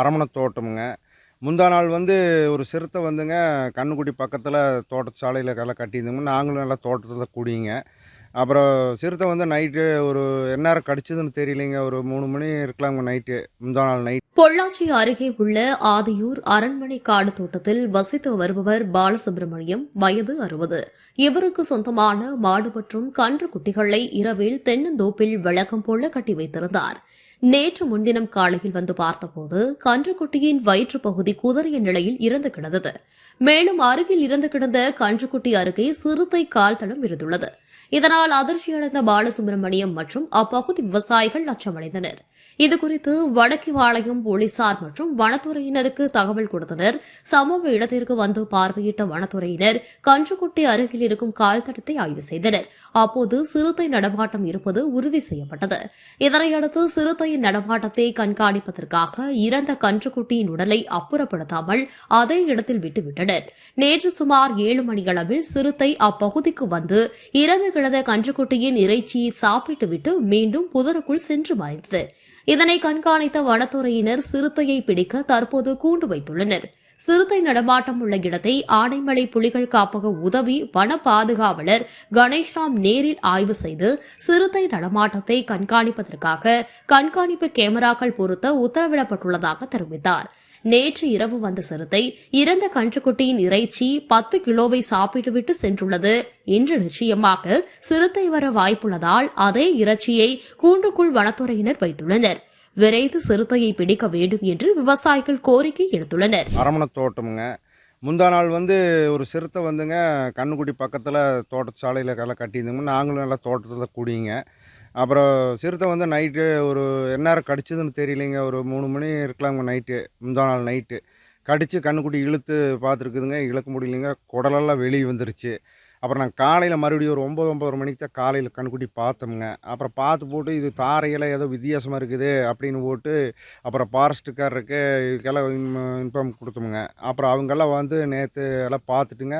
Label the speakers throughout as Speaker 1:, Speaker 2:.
Speaker 1: அரமணை தோட்டமுங்க. முந்தா நாள் வந்து ஒரு சிறுத்தை வந்துங்க கண்ணுக்குட்டி பக்கத்தில் தோட்டச்சாலையில் எல்லாம் கட்டியிருந்தோங்க நாங்களும் நல்லா தோட்டத்தில் குடிங்க. அப்புறம் சிறுத்தை வந்து நைட்டு ஒரு எந்நேரம் கடிச்சதுன்னு தெரியலைங்க. ஒரு மூணு மணி இருக்கலாங்க நைட்டு முந்தா நாள் நைட்
Speaker 2: பொள்ளாச்சி அருகே உள்ள ஆதியூர் அரண்மனை காடு தோட்டத்தில் வசித்து வருபவர் பாலசுப்ரமணியம் வயது அறுபது. இவருக்கு சொந்தமான மாடு மற்றும் கன்று குட்டிகளை இரவில் தென்னந்தோப்பில் வழக்கம் போல கட்டி வைத்திருந்தார். நேற்று முன்தினம் காலையில் வந்து பார்த்தபோது கன்றுக்குட்டியின் வயிற்று பகுதி குதறிய நிலையில் இறந்து கிடந்தது. மேலும் அருகில் இறந்து கிடந்த கன்றுக்குட்டி அருகே சிறுத்தை கால் தடம் இருந்துள்ளது. இதனால் அதிர்ச்சியடைந்த பாலசுப்ரமணியம் மற்றும் அப்பகுதி விவசாயிகள் அச்சமடைந்தனா் இதுகுறித்து வடக்கிவாளையம் போலீசார் மற்றும் வனத்துறையினருக்கு தகவல் கொடுத்தனர். சம்பவ இடத்திற்கு வந்து பார்வையிட்ட வனத்துறையினர் கன்றுக்குட்டி அருகில் இருக்கும் கால்தடத்தை ஆய்வு செய்தனர். அப்போது சிறுத்தை நடமாட்டம் இருப்பது உறுதி செய்யப்பட்டது. இதனையடுத்து சிறுத்தையின் நடமாட்டத்தை கண்காணிப்பதற்காக இறந்த கன்றுக்குட்டியின் உடலை அப்புறப்படுத்தாமல் அதே இடத்தில் விட்டுவிட்டனர். நேற்று சுமார் ஏழு மணியளவில் சிறுத்தை அப்பகுதிக்கு வந்து இறந்து கிடந்த கன்றுக்குட்டியின் இறைச்சியை சாப்பிட்டுவிட்டு மீண்டும் புதருக்குள் சென்று மறைந்தது. இதனை கண்காணித்த வனத்துறையினர் சிறுத்தையை பிடிக்க தற்போது கூண்டு வைத்துள்ளனர். சிறுத்தை நடமாட்டம் உள்ள இடத்தை ஆனைமலை புலிகள் காப்பக உதவி வன பாதுகாவலர் கணேஷ்ராம் நேரில் ஆய்வு செய்து சிறுத்தை நடமாட்டத்தை கண்காணிப்பதற்காக கண்காணிப்பு கேமராக்கள் பொருத்த உத்தரவிடப்பட்டுள்ளதாக தெரிவித்தார். நேற்று இரவு வந்த சிறுத்தை இறந்த கன்றுக்குட்டியின் இறைச்சி பத்து கிலோவை சாப்பிட்டுவிட்டு சென்றுள்ளது. இன்று நிச்சயமாக சிறுத்தை வர வாய்ப்புள்ளதால் அதே இறைச்சியை கூண்டுக்குள் வனத்துறையினர் வைத்துள்ளனர். விரைந்து சிறுத்தையை பிடிக்க வேண்டும் என்று விவசாயிகள் கோரிக்கை எடுத்துள்ளனர்.
Speaker 1: மரமண தோட்டமுங்க முந்தா நாள் வந்து ஒரு சிறுத்தை வந்துங்க கண்ணுக்குட்டி பக்கத்தில் தோட்டச்சாலையில் எல்லாம் கட்டியிருந்தோங்க நாங்களும் நல்லா தோட்டத்தில் குடிங்க. அப்புறம் சிறுத்தை வந்து நைட்டு ஒரு எந்நேரம் கடிச்சதுன்னு தெரியலைங்க. ஒரு மூணு மணி இருக்கலாங்க நைட்டு முந்தா நாள் நைட்டு கடித்து கண்ணுக்குட்டி இழுத்து பார்த்துருக்குதுங்க. இழுக்க முடியலைங்க. குடலெல்லாம் வெளியே வந்துருச்சு அப்புறம் நான் காலையில் மறுபடியும் ஒரு ஒம்பது ஒம்பது மணிக்கு தான் காலையில் கண்ணுக்குட்டி பார்த்தோமுங்க. அப்புறம் பார்த்து போட்டு இது தாரையில் ஏதோ வித்தியாசமாக இருக்குது அப்படின்னு போட்டு அப்புறம் ஃபாரஸ்ட்டுக்காரருக்கு இதுக்கெல்லாம் இன்ஃபார்ம் கொடுத்தோமுங்க. அப்புறம் அவங்கெல்லாம் வந்து நேற்று எல்லாம் பார்த்துட்டுங்க.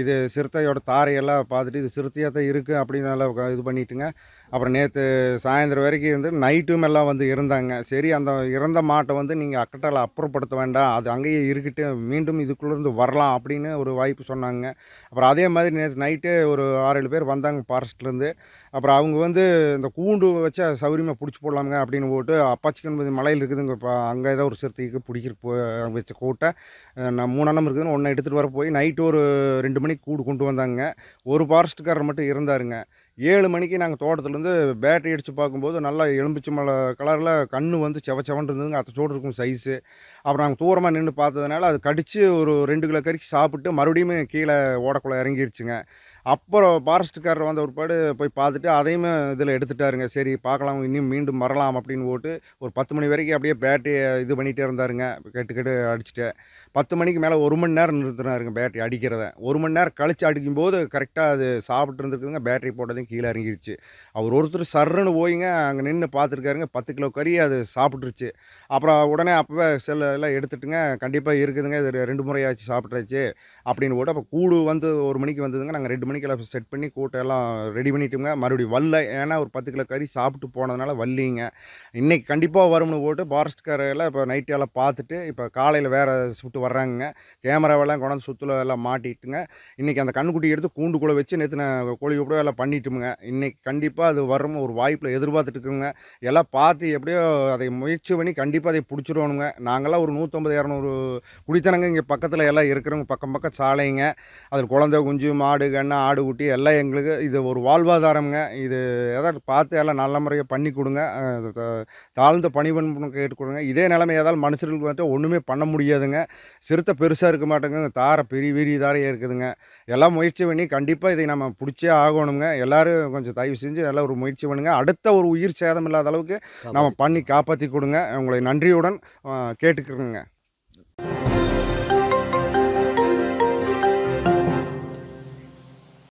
Speaker 1: இது சிறுத்தையோட தாரையெல்லாம் பார்த்துட்டு இது சிறுத்தையாக தான் இருக்குது அப்படின்னு எல்லாம் இது பண்ணிட்டுங்க. அப்புறம் நேற்று சாயந்தரம் வரைக்கும் இருந்து நைட்டும் எல்லாம் வந்து இருந்தாங்க. சரி அந்த இறந்த மாட்டை வந்து நீங்கள் அக்கட்டால் அப்புறப்படுத்த வேண்டாம். அது அங்கேயே இருக்கட்டு மீண்டும் இதுக்குள்ளேருந்து வரலாம் அப்படின்னு ஒரு வாய்ப்பு சொன்னாங்க. அப்புறம் அதே மாதிரி நேற்று நைட்டே ஒரு ஆறு ஏழு பேர் வந்தாங்க ஃபாரஸ்ட்லேருந்து அப்புறம் அவங்க வந்து இந்த கூண்டு வச்சா சௌரியமாக பிடிச்சி போடலாமுங்க அப்படின்னு போட்டு அப்பாச்சிக்கன் மலையில் இருக்குதுங்க. இப்போ அங்கே ஏதோ ஒரு சிறுத்தைக்கு பிடிக்கிற போ வச்ச கூட்டை. நான் மூணு அண்ணம் இருக்குதுன்னு ஒன்றை எடுத்துகிட்டு வர போய் நைட்டு ஒரு ரெண்டு மணிக்கு கூடு கொண்டு வந்தாங்க. ஒரு ஃபாரஸ்ட்டுக்காரர் மட்டும் இருந்தாருங்க. ஏழு மணிக்கு நாங்கள் தோட்டத்துலேருந்து பேட்டரி அடித்து பார்க்கும்போது நல்லா எலும்பிச்சு மலை கலரில் கண் வந்து செவ செவன் இருந்ததுங்க. அத்தை சோடு இருக்கும் சைஸு அப்புறம் நாங்கள் தூரமாக நின்று பார்த்ததுனால அது கடித்து ஒரு ரெண்டு கிலோ கறிக்கு சாப்பிட்டு மறுபடியும் கீழே ஓடக்குள்ளே இறங்கிருச்சுங்க. அப்புறம் ஃபாரஸ்ட்டுக்காரர் வந்த ஒருபாடு போய் பார்த்துட்டு அதையுமே இதில் எடுத்துட்டாருங்க. சரி பார்க்கலாம் இன்னும் மீண்டும் வரலாம் அப்படின்னு போட்டு ஒரு பத்து மணி வரைக்கும் அப்படியே பேட்டரி இது பண்ணிகிட்டே இருந்தாருங்க. கெட்டு கெட்டு அடிச்சுட்டு பத்து மணிக்கு மேலே ஒரு மணி நேரம் நிறுத்தினாருங்க பேட்டரி அடிக்கிறத. ஒரு மணி நேரம் கழித்து அடிக்கும்போது கரெக்டாக அது சாப்பிட்டுருந்துருக்குதுங்க பேட்டரி போட்டதையும் கீழே இறங்கிருச்சு. அவர் ஒருத்தர் சர்ன்னு போயிங்க அங்கே நின்று பார்த்துருக்காருங்க. பத்து கிலோ கறி அது சாப்பிட்ருச்சு அப்புறம் உடனே அப்போவே செல்ல எல்லாம் எடுத்துட்டுங்க கண்டிப்பாக இருக்குதுங்க. இது ரெண்டு முறையாச்சு சாப்பிட்றாச்சு அப்படின்னு போட்டு அப்போ கூடு வந்து ஒரு மணிக்கு வந்ததுங்க. நாங்கள் ரெண்டு மணிக்கெல்லாம் செட் பண்ணி கூட்டையெல்லாம் ரெடி பண்ணிட்டோங்க. மறுபடியும் வரல. ஏன்னா ஒரு பத்து கிலோ கறி சாப்பிட்டு போனதுனால வல்லிங்க இன்றைக்கி கண்டிப்பாக வரும்னு போட்டு ஃபாரஸ்ட்காரெல்லாம் இப்போ நைட்டெல்லாம் பார்த்துட்டு இப்போ காலையில் வேறு சுட்டு வர்றாங்க. கேமராவெல்லாம் கொண்டாந்து சுற்றுல எல்லாம் மாட்டிட்டுங்க. இன்றைக்கி அந்த கண்ணுக்குட்டி எடுத்து கூண்டுக்குள்ளே வச்சு நேற்று நான் கோழி கூட எல்லாம் பண்ணிட்டோமுங்க. இன்றைக்கி கண்டிப்பாக அது வரும் ஒரு வாய்ப்பில் எதிர்பார்த்துட்டு இருக்குங்க. எல்லாம் பார்த்து எப்படியோ அதை முயற்சி பண்ணி கண்டிப்பாக அதை பிடிச்சிருவோனுங்க நாங்களாம் ஒரு நூற்றம்பது இரநூறு குடித்தனங்க இங்கே பக்கத்தில் எல்லாம் இருக்கிறவங்க பக்கம் பக்கம் சாலைங்க. அதில் குழந்தை குஞ்சு மாடு கண்ணை ஆடு குட்டி எல்லாம் எங்களுக்கு இது ஒரு வாழ்வாதாரம்ங்க. இது ஏதாவது பார்த்து எல்லாம் நல்ல முறையாக பண்ணி கொடுங்க. தாழ்ந்த பணிபன் கேட்டு கொடுங்க. இதே நிலைமை ஏதாவது மனுஷர்களுக்கு வந்துட்டு ஒன்றுமே பண்ண முடியாதுங்க. சிறுத்தை பெருசாக இருக்க மாட்டேங்குது. தாரை பெரிய பெரிய தாரையாக இருக்குதுங்க. எல்லாம் முயற்சி பண்ணி கண்டிப்பாக இதை நம்ம பிடிச்சே ஆகணுங்க. எல்லோரும் கொஞ்சம் தயவு செஞ்சு எல்லாம் ஒரு முயற்சி பண்ணுங்கள் அடுத்த ஒரு உயிர் சேதம் இல்லாத அளவுக்கு நம்ம பண்ணி காப்பாற்றி கொடுங்க. உங்களை நன்றியுடன் கேட்டுக்கிறேங்க.